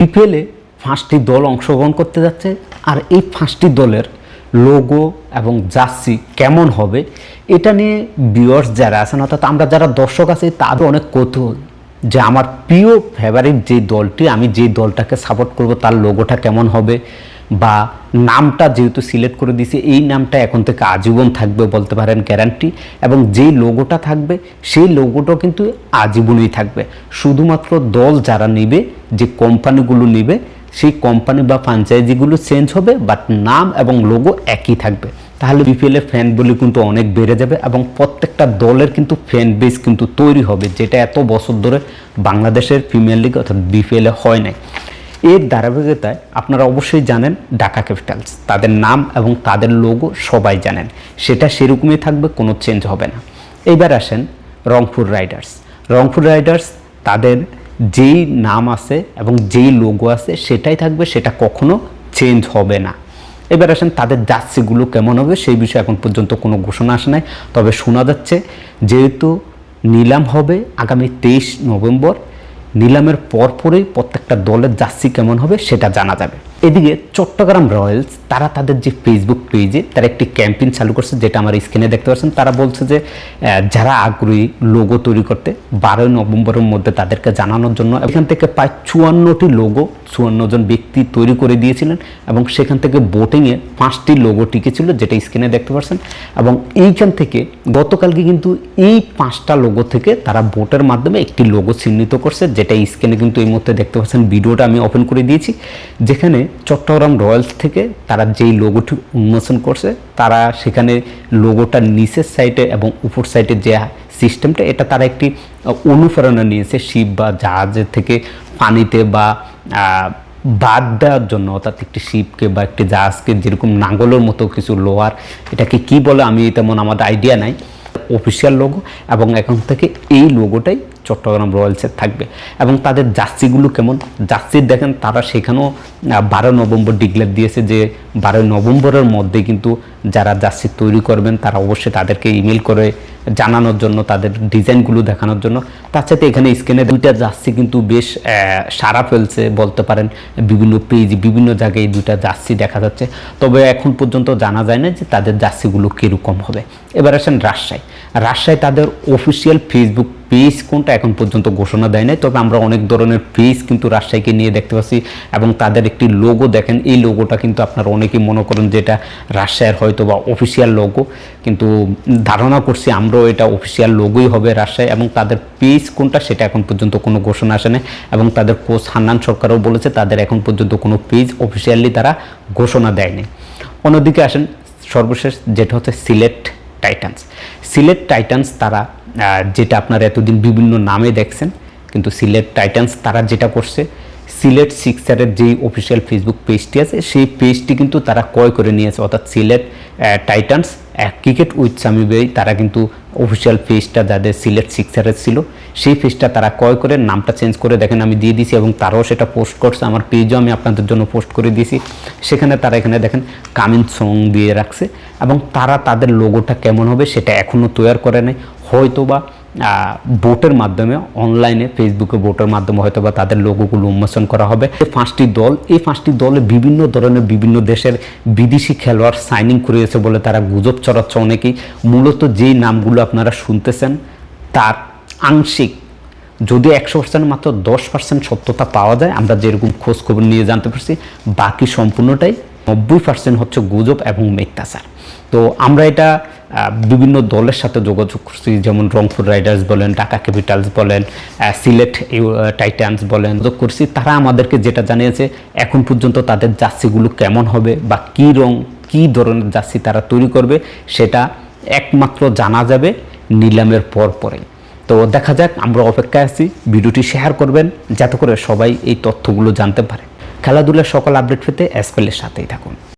বিপিএলে পাঁচটি দল অংশগ্রহণ করতে যাচ্ছে। আর এই পাঁচটি দলের লোগো এবং জার্সি কেমন হবে, এটা নিয়ে বিয়ার্স যারা আছেন, অর্থাৎ আমরা যারা দর্শক আছি, তাদের অনেক কৌতূহল যে আমার প্রিয় ফেভারিট যে দলটি, আমি যে দলটাকে সাপোর্ট করব, তার লোগোটা কেমন হবে বা নামটা যেহেতু সিলেক্ট করে দিয়েছি, এই নামটা এখন থেকে আজীবন থাকবে বলতে পারেন গ্যারান্টি এবং যেই লোগোটা থাকবে, সেই লোগোটাও কিন্তু আজীবনই থাকবে। শুধুমাত্র দল যারা নেবে, যে কোম্পানিগুলো নেবে, সেই কোম্পানি বা ফ্র্যাঞ্চাইজিগুলো চেঞ্জ হবে বাট নাম এবং লোগো একই থাকবে। তাহলে বিপিএলের ফ্যান বলে কিন্তু অনেক বেড়ে যাবে এবং প্রত্যেকটা দলের কিন্তু ফ্যান বেস কিন্তু তৈরি হবে, যেটা এত বছর ধরে বাংলাদেশের প্রিমিয়ার লিগ অর্থাৎ বিপিএলে হয় নাই। এর ধারাবাহিকতায় আপনারা অবশ্যই জানেন ঢাকা ক্যাপিটালস। তাদের নাম এবং তাদের লোগো সবাই জানেন। সেটা সেরকমই থাকবে, কোনো চেঞ্জ হবে না। এইবার আসেন রংপুর রাইডার্স। রংপুর রাইডার্স তাদের যেই নাম আছে এবং যেই লোগো আছে, সেটাই থাকবে, সেটা কখনো চেঞ্জ হবে না। এবার আসেন তাদের জার্সিগুলো কেমন হবে, সেই বিষয়ে এখন পর্যন্ত কোনো ঘোষণা আসে নাই। তবে শোনা যাচ্ছে, যেহেতু নিলাম হবে আগামী তেইশ নভেম্বর নিলামের পরপরই প্রত্যেকটা দলের জার্সি কেমন হবে সেটা জানা যাবে। এদিকে চট্টগ্রাম রয়্যালস, তারা তাদের যে ফেসবুক পেজে তারা একটি ক্যাম্পেইন চালু করছে যেটা আমার স্ক্রিনে দেখতে পাচ্ছেন। তারা বলছে যে যারা আগ্রহী লোগো তৈরি করতে, বারোই নভেম্বরের মধ্যে তাদেরকে জানানোর জন্য এখান থেকে প্রায় চুয়ান্নটি লোগো চুয়ান্ন জন ব্যক্তি তৈরি করে দিয়েছিলেন এবং সেখান থেকে বোটিংয়ে পাঁচটি লোগো টিকেছিল যেটা স্ক্রিনে দেখতে পাচ্ছেন। এবং এইখান থেকে গতকালকে কিন্তু এই পাঁচটা লোগো থেকে তারা ভোটের মাধ্যমে একটি লোগো চিহ্নিত করছে, যেটা স্ক্রিনে কিন্তু এই মুহূর্তে দেখতে পাচ্ছেন। ভিডিওটা আমি ওপেন করে দিয়েছি, যেখানে চট্টগ্রাম রয়্যালস থেকে তারা যেই লোগোটি উন্মোচন করছে, তারা সেখানে লোগোটার নিচের সাইডে এবং উপর সাইডে যে সিস্টেমটা এটা তারা একটি অনুপ্রেরণা নিয়েছে শিপ বা জাহাজের থেকে পানিতে বা বাদ দেওয়ার জন্য। অর্থাৎ একটি শিপকে বা একটি জাহাজকে যেরকম নাঙ্গলের মতো কিছু লোহার এটাকে কি বলে আমি তেমন আমাদের আইডিয়া নাই। অফিসিয়াল লোগো এবং এখন থেকে এই লোগোটাই চট্টগ্রাম রয়্যালসের থাকবে। এবং তাদের জার্সিগুলো কেমন? জার্সির দেখেন, তারা সেখানেও বারো নভেম্বর ডিক্লেয়ার দিয়েছে যে, বারোই নভেম্বরের মধ্যে কিন্তু যারা জার্সি তৈরি করবেন, তারা অবশ্যই তাদেরকে ইমেল করে জানানোর জন্য, তাদের ডিজাইনগুলো দেখানোর জন্য। তার সাথে এখানে স্ক্রিনে দুইটা জার্সি কিন্তু বেশ সারা ফেলছে বলতে পারেন। বিভিন্ন পেজ, বিভিন্ন জায়গায় এই দুইটা জার্সি দেখা যাচ্ছে। তবে এখন পর্যন্ত জানা যায় না যে তাদের জার্সিগুলো কীরকম হবে। এবার আসেন রাজশাহী। রাজশাহী তাদের অফিসিয়াল ফেসবুক পেজ কোনটা এখন পর্যন্ত ঘোষণা দেয় নাই, তবে আমরা অনেক ধরনের পেজ কিন্তু রাজশাহীকে নিয়ে দেখতে পাচ্ছি এবং তাদের একটি লোগো দেখেন। এই লোগোটা কিন্তু আপনারা অনেকেই মনে করেন যে এটা রাজশাহীর হয়তো বা অফিসিয়াল লোগো কিন্তু ধারণা করছি আমরাও এটা অফিসিয়াল লোগোই হবে রাজশাহী এবং তাদের পেজ কোনটা সেটা এখন পর্যন্ত কোনো ঘোষণা আসে না এবং তাদের কোচ হান্নান সরকারও বলেছে তাদের এখন পর্যন্ত কোনো পেজ অফিসিয়ালি তারা ঘোষণা দেয়নি অন্যদিকে আসেন সর্বশেষ যেটা হচ্ছে সিলেট টাইটান্স সিলেট টাইটান্স তারা যেটা আপনারা এতদিন বিভিন্ন নামে দেখছেন, কিন্তু সিলেট টাইটান্স তারা যেটা করছে, সিলেট সিক্সারের যেই অফিসিয়াল ফেসবুক পেজটি আছে, সেই পেজটি কিন্তু তারা ক্রয় করে নিয়েছে, অর্থাৎ সিলেট টাইটান্স ক্রিকেট উইথ সামি বেই তারা কিন্তু অফিসিয়াল পেজটা যাদের সিলেট সিক্সারের ছিল, সেই পেজটা তারা ক্রয় করে নামটা চেঞ্জ করে দেখেন আমি দিয়ে দিয়েছি এবং তারাও সেটা পোস্ট করছে, আমার পেজও আমি আপনাদের জন্য পোস্ট করে দিয়েছি। সেখানে তারা এখানে দেখেন কামিন সং দিয়ে রাখছে এবং তারা তাদের লোগোটা কেমন হবে সেটা এখনও তৈরি করে নেয় হয়তো বা ভোটের মাধ্যমে অনলাইনে ফেসবুকে ভোটের মাধ্যমে হয়তো বা তাদের লোগোগুলো উন্মোচন করা হবে। এই পাঁচটি দল, এই পাঁচটি দলে বিভিন্ন ধরনের বিভিন্ন দেশের বিদেশি খেলোয়াড় সাইনিং করিয়েছে বলে তারা গুজব চড়াচ্ছে অনেকেই। মূলত যেই নামগুলো আপনারা শুনতেছেন, তার আংশিক যদি একশো পার্সেন্ট মাত্র দশ পার্সেন্ট সত্যতা পাওয়া যায়, আমরা যেরকম খোঁজখবর নিয়ে জানতে পারছি, বাকি সম্পূর্ণটাই নব্বই পার্সেন্ট হচ্ছে গুজব এবং মিথ্যাচার। তো আমরা এটা বিভিন্ন দলের সাথে যোগাযোগ করছি, যেমন রংপুর রাইডার্স বলেন, ঢাকা ক্যাপিটালস বলেন সিলেট টাইটান্স বলেন যোগ করছি। তারা আমাদেরকে যেটা জানিয়েছে, এখন পর্যন্ত তাদের জার্সিগুলো কেমন হবে বা কী রং, কী ধরনের জার্সি তারা তৈরি করবে, সেটা একমাত্র জানা যাবে নিলামের পর পরেই। তো দেখা যাক, আমরা অপেক্ষায় আছি। ভিডিওটি শেয়ার করবেন, যাতে করে সবাই এই তথ্যগুলো জানতে পারে। খেলাধুলার সকল আপডেট পেতে এসপেলের সাথেই থাকুন।